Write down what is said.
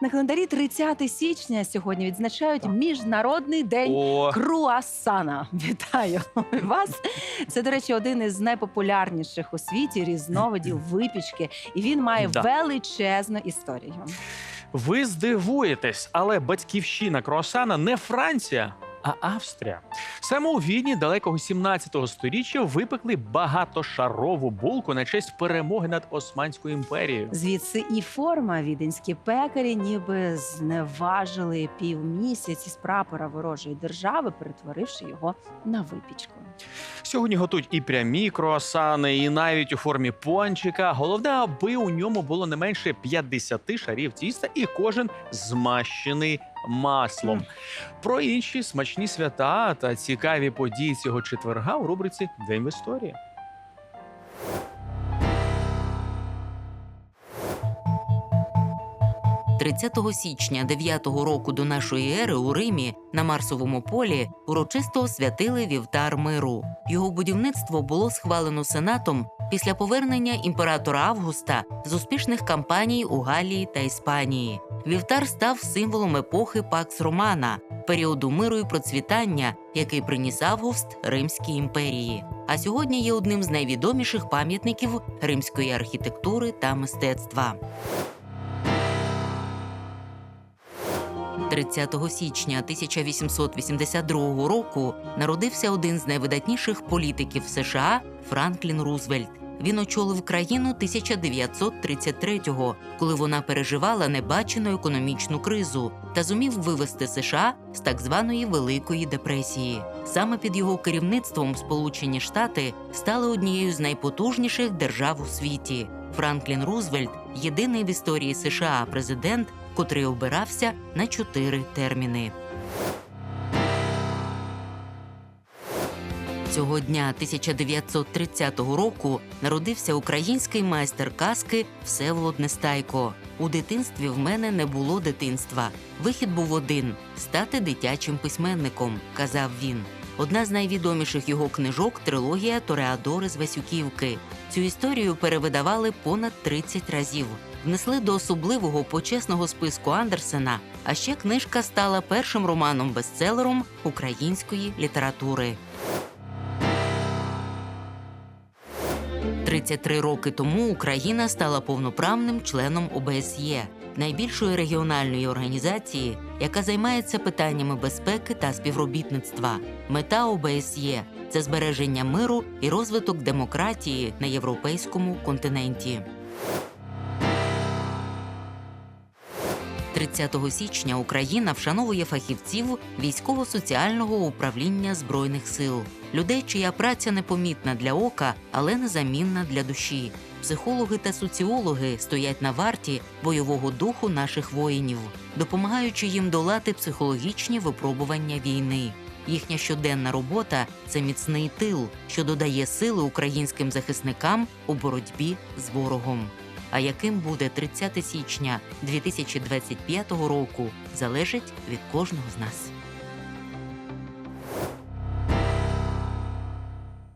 На календарі 30 січня сьогодні відзначають Міжнародний день О, круасана. Вітаю вас! Це, до речі, один із найпопулярніших у світі різновидів випічки, і він має Да. величезну історію. ви здивуєтесь, але батьківщина круасана не Франція. А Австрія саме у Відні далекого 17 століття випекли багатошарову булку на честь перемоги над Османською імперією. Звідси і форма віденські пекарі, ніби зневажили півмісяці з прапора ворожої держави, перетворивши його на випічку. Сьогодні готують і прямі круасани, і навіть у формі пончика. Головне, аби у ньому було не менше 50 шарів тіста, і кожен змащений маслом. Про інші смачні свята та цікаві події цього четверга у рубриці День в історії. – 30 січня 9 року до нашої ери у Римі на Марсовому полі урочисто освятили вівтар миру. Його будівництво було схвалено сенатом після повернення імператора Августа з успішних кампаній у Галії та Іспанії. Вівтар став символом епохи Пакс Романа, періоду миру і процвітання, який приніс Август Римській імперії. А сьогодні є одним з найвідоміших пам'ятників римської архітектури та мистецтва. 30 січня 1882 року народився один з найвидатніших політиків США Франклін Рузвельт. Він очолив країну 1933-го, коли вона переживала небачену економічну кризу та зумів вивести США з так званої Великої депресії. Саме під його керівництвом Сполучені Штати стали однією з найпотужніших держав у світі. Франклін Рузвельт єдиний в історії США президент, котрий обирався на чотири терміни. Цього дня 1930 року народився український майстер казки Всеволод Нестайко. У дитинстві в мене не було дитинства. Вихід був один стати дитячим письменником, казав він. Одна з найвідоміших його книжок трилогія Тореадори з Васюківки. Цю історію перевидавали понад 30 разів. Внесли до особливого почесного списку Андерсена. А ще книжка стала першим романом-бестселером української літератури. 33 роки тому Україна стала повноправним членом ОБСЄ, найбільшої регіональної організації, яка займається питаннями безпеки та співробітництва. Мета ОБСЄ це збереження миру і розвиток демократії на європейському континенті. 30 січня Україна вшановує фахівців військово-соціального управління збройних сил, людей, чия праця непомітна для ока, але незамінна для душі. Психологи та соціологи стоять на варті бойового духу наших воїнів, допомагаючи їм долати психологічні випробування війни. Їхня щоденна робота це міцний тил, що додає сили українським захисникам у боротьбі з ворогом. А яким буде 30 січня 2025 року, залежить від кожного з нас.